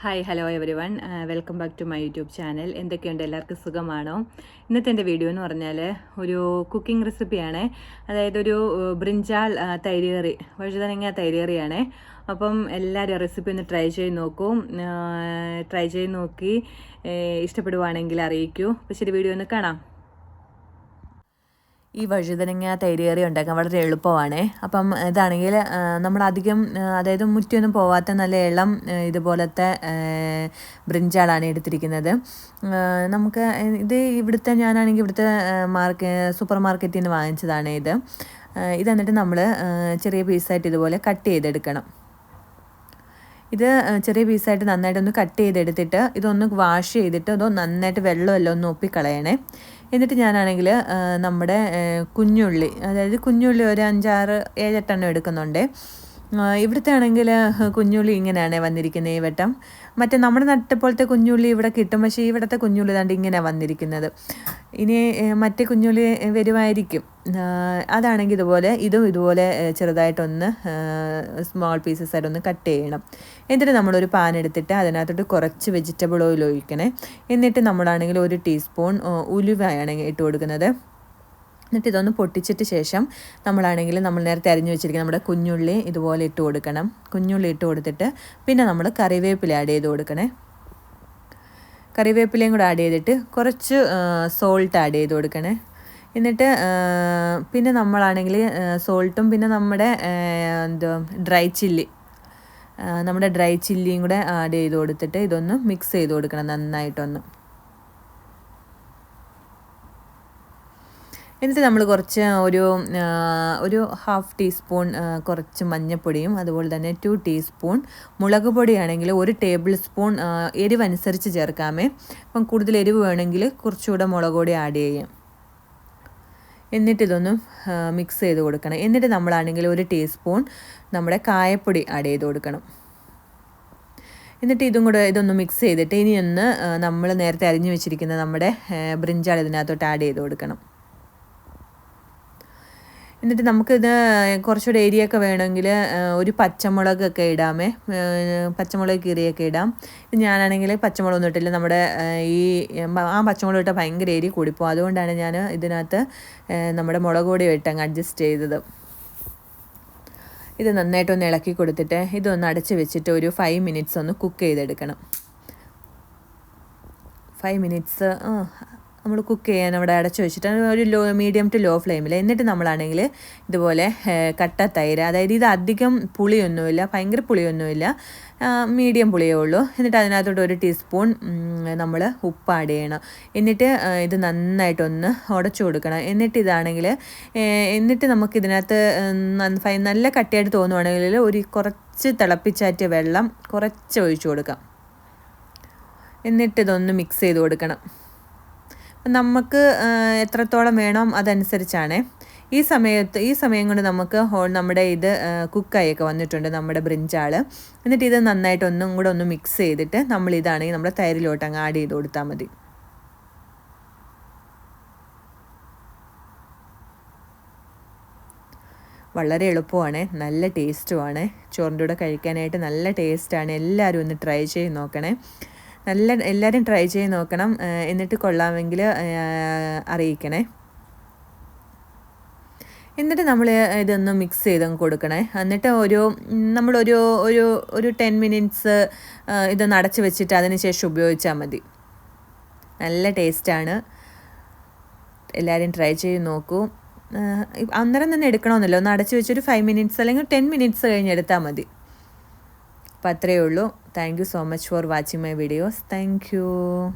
Hi hello everyone welcome back to my YouTube channel എന്തൊക്കെയുണ്ട്? എല്ലാവർക്കും സുഖമാണോ? ഇന്നത്തെ എന്റെ വീഡിയോ എന്ന് പറഞ്ഞാൽ ഒരു കുക്കിംഗ് റെസിപ്പിയാണ് അതായത് ഒരു ബ്രിഞ്ചാൽ ബ്രിഞ്ചാൾ കറി വഴുതനങ്ങ വഴുതനങ്ങ തൈരേറിയാണ് അപ്പം എല്ലാവരും റെസിപ്പി ഒന്ന് ട്രൈ ചെയ്ത് നോക്കൂ. ട്രൈ ചെയ്ത് നോക്കി ഇഷ്ടപ്പെടുവാണെങ്കിൽ അറിയിക്കൂ. അപ്പോൾ ശരി വീഡിയോ ഒന്ന് കാണാം. ഈ വഴുതനങ്ങ തൈരേറി ഉണ്ടാക്കാൻ വളരെ എളുപ്പമാണ്. അപ്പം ഇതാണെങ്കിൽ നമ്മളധികം അതായത് മുറ്റിയൊന്നും പോവാത്ത നല്ല ഇളം ഇതുപോലത്തെ ബ്രിഞ്ചാളാണ് എടുത്തിരിക്കുന്നത്. നമുക്ക് ഇത് ഇവിടുത്തെ ഞാനാണെങ്കിൽ ഇവിടുത്തെ മാർക്ക് സൂപ്പർ മാർക്കറ്റിൽ നിന്ന് വാങ്ങിച്ചതാണ് ഇത്. ഇത് എന്നിട്ട് നമ്മൾ ചെറിയ പീസായിട്ട് ഇതുപോലെ കട്ട് ചെയ്തെടുക്കണം. ഇത് ചെറിയ പീസായിട്ട് നന്നായിട്ടൊന്ന് കട്ട് ചെയ്തെടുത്തിട്ട് ഇതൊന്ന് വാഷ് ചെയ്തിട്ട് അതോ നന്നായിട്ട് വെള്ളമെല്ലാം ഒന്ന് ഒപ്പിക്കളയണേ. എന്നിട്ട് ഞാനാണെങ്കിൽ നമ്മുടെ കുഞ്ഞുള്ളി അതായത് കുഞ്ഞുള്ളി ഒരു അഞ്ചാറ് ഏഴെട്ടെണ്ണം എടുക്കുന്നുണ്ട്. ഇവിടുത്തെ ആണെങ്കിൽ കുഞ്ഞുള്ളി ഇങ്ങനെയാണ് വന്നിരിക്കുന്നത് ഈ വട്ടം. മറ്റേ നമ്മുടെ നട്ടപ്പോലത്തെ പോലത്തെ കുഞ്ഞുള്ളി ഇവിടെ കിട്ടും പക്ഷേ ഇവിടുത്തെ കുഞ്ഞുള്ളി താണ്ട് ഇങ്ങനെ വന്നിരിക്കുന്നത്. ഇനി മറ്റ് കുഞ്ഞുള്ളി വരുമായിരിക്കും. അതാണെങ്കിൽ ഇതുപോലെ ഇതും ഇതുപോലെ ചെറുതായിട്ടൊന്ന് സ്മോൾ പീസസ് ആയിട്ടൊന്ന് കട്ട് ചെയ്യണം. എന്നിട്ട് നമ്മളൊരു പാൻ എടുത്തിട്ട് അതിനകത്തോട്ട് കുറച്ച് വെജിറ്റബിൾ ഓയിൽ ഒഴിക്കണേ. എന്നിട്ട് നമ്മളാണെങ്കിൽ ഒരു ടീസ്പൂൺ ഉലുവയാണ് ഇട്ട് കൊടുക്കുന്നത്. എന്നിട്ട് ഇതൊന്ന് പൊട്ടിച്ചിട്ട് ശേഷം നമ്മളാണെങ്കിൽ നമ്മൾ നേരത്തെ അരിഞ്ഞു വെച്ചിരിക്കുന്ന നമ്മുടെ കുഞ്ഞുള്ളി ഇതുപോലെ ഇട്ട് കൊടുക്കണം. കുഞ്ഞുള്ളി ഇട്ട് കൊടുത്തിട്ട് പിന്നെ നമ്മൾ കറിവേപ്പില ആഡ് ചെയ്ത് കൊടുക്കണേ. കറിവേപ്പിലയും കൂടെ ആഡ് ചെയ്തിട്ട് കുറച്ച് സോൾട്ട് ആഡ് ചെയ്ത് കൊടുക്കണേ. എന്നിട്ട് പിന്നെ നമ്മളാണെങ്കിൽ സോൾട്ടും പിന്നെ നമ്മുടെ എന്തോ ഡ്രൈ ചില്ലി നമ്മുടെ ഡ്രൈ ചില്ലിയും കൂടെ ആഡ് ചെയ്ത് കൊടുത്തിട്ട് ഇതൊന്ന് മിക്സ് ചെയ്ത് കൊടുക്കണം നന്നായിട്ടൊന്ന്. എന്നിട്ട് നമ്മൾ കുറച്ച് ഒരു ഒരു ഹാഫ് ടീസ്പൂൺ കുറച്ച് മഞ്ഞൾപ്പൊടിയും അതുപോലെ തന്നെ ടു ടീസ്പൂൺ മുളക് പൊടിയാണെങ്കിൽ ഒരു ടേബിൾ സ്പൂൺ എരിവനുസരിച്ച് ചേർക്കാമേ. അപ്പം കൂടുതൽ എരിവ് വേണമെങ്കിൽ കുറച്ചുകൂടെ മുളക് പൊടി ആഡ് ചെയ്യാം. എന്നിട്ട് മിക്സ് ചെയ്ത് കൊടുക്കണം. എന്നിട്ട് നമ്മളാണെങ്കിൽ ഒരു ടീസ്പൂൺ നമ്മുടെ കായപ്പൊടി ആഡ് ചെയ്ത് കൊടുക്കണം. എന്നിട്ട് ഇതും കൂടെ ഇതൊന്ന് മിക്സ് ചെയ്തിട്ട് ഇനിയൊന്ന് നമ്മൾ നേരത്തെ അരിഞ്ഞു വെച്ചിരിക്കുന്ന നമ്മുടെ ബ്രിഞ്ചാൾ ഇതിനകത്തോട്ട് ആഡ് ചെയ്ത് കൊടുക്കണം. എന്നിട്ട് നമുക്കിത് കുറച്ചുകൂടെ ഏരിയ ഒക്കെ വേണമെങ്കിൽ ഒരു പച്ചമുളകൊക്കെ ഇടാമേ. പച്ചമുളക് കീറിയൊക്കെ ഇടാം. ഞാനാണെങ്കിൽ പച്ചമുളകൊന്നും ഇട്ടില്ല. നമ്മുടെ ഈ ആ പച്ചമുളക് ഇട്ടാൽ ഭയങ്കര ഏരി കൂടിപ്പോകും. അതുകൊണ്ടാണ് ഞാൻ ഇതിനകത്ത് നമ്മുടെ മുളക് പൊടി ഇട്ടങ്ങ് അഡ്ജസ്റ്റ് ചെയ്തത്. ഇത് നന്നായിട്ടൊന്ന് ഇളക്കി കൊടുത്തിട്ട് ഇതൊന്ന് അടച്ച് വെച്ചിട്ട് ഒരു ഫൈവ് മിനിറ്റ്സ് ഒന്ന് കുക്ക് ചെയ്തെടുക്കണം. ഫൈവ് മിനിറ്റ്സ് നമ്മൾ കുക്ക് ചെയ്യാൻ അവിടെ അടച്ചു വെച്ചിട്ട് ഒരു ലോ മീഡിയം ടു ലോ. ഫ്ലെയിമിൽ എന്നിട്ട് നമ്മളാണെങ്കിൽ ഇതുപോലെ കട്ട തൈര് അതായത് ഇത് അധികം പുളിയൊന്നുമില്ല ഭയങ്കര പുളിയൊന്നുമില്ല മീഡിയം പുളിയേ ഉള്ളൂ. എന്നിട്ട് അതിനകത്തോട്ട് ഒരു ടീസ്പൂൺ നമ്മൾ ഉപ്പ് ആഡ് ചെയ്യണം. എന്നിട്ട് ഇത് നന്നായിട്ടൊന്ന് ഉടച്ചു കൊടുക്കണം. എന്നിട്ട് ഇതാണെങ്കിൽ എന്നിട്ട് നമുക്കിതിനകത്ത് നല്ല കട്ടിയായിട്ട് തോന്നുവാണെങ്കിൽ ഒരു കുറച്ച് തിളപ്പിച്ചാറ്റിയ വെള്ളം കുറച്ച് ഒഴിച്ചു കൊടുക്കാം. എന്നിട്ട് ഇതൊന്ന് മിക്സ് ചെയ്ത് കൊടുക്കണം. നമുക്ക് എത്രത്തോളം വേണം അതനുസരിച്ചാണ്. ഈ സമയത്ത് ഈ സമയം കൊണ്ട് നമുക്ക് ഹോൾ നമ്മുടെ ഇത് കുക്കായൊക്കെ വന്നിട്ടുണ്ട് നമ്മുടെ ബ്രിഞ്ചാൾ എന്നിട്ട് ഇത് നന്നായിട്ട് ഒന്നും കൂടെ ഒന്ന് മിക്സ് ചെയ്തിട്ട് നമ്മൾ ഇതാണെങ്കിൽ നമ്മുടെ തൈരിലോട്ട് അങ്ങ് ആഡ് ചെയ്ത് കൊടുത്താൽ മതി. വളരെ എളുപ്പമാണ് നല്ല ടേസ്റ്റുമാണ് ചോറിന്റെ കൂടെ കഴിക്കാനായിട്ട് നല്ല ടേസ്റ്റാണ് എല്ലാവരും ഒന്ന് ട്രൈ ചെയ്ത് നോക്കണേ. നല്ല എല്ലാവരും ട്രൈ ചെയ്ത് നോക്കണം. എന്നിട്ട് കൊള്ളാമെങ്കിൽ അറിയിക്കണേ. എന്നിട്ട് നമ്മൾ ഇതൊന്ന് മിക്സ് ചെയ്തങ്ങ് കൊടുക്കണേ. എന്നിട്ട് ഒരു നമ്മളൊരു ഒരു ഒരു ടെൻ മിനിറ്റ്സ് ഇതൊന്ന് അടച്ച് വെച്ചിട്ട് അതിന് ശേഷം ഉപയോഗിച്ചാൽ മതി. നല്ല ടേസ്റ്റാണ് എല്ലാവരും ട്രൈ ചെയ്ത് നോക്കൂ. അന്നേരം തന്നെ എടുക്കണമെന്നല്ലോ ഒന്ന് അടച്ച് വെച്ചൊരു ഫൈവ് മിനിറ്റ്സ് അല്ലെങ്കിൽ ടെൻ മിനിറ്റ്സ് കഴിഞ്ഞ് എടുത്താൽ മതി. അപ്പോൾ അത്രയേ ഉള്ളൂ. Thank you so much for watching my videos. Thank you.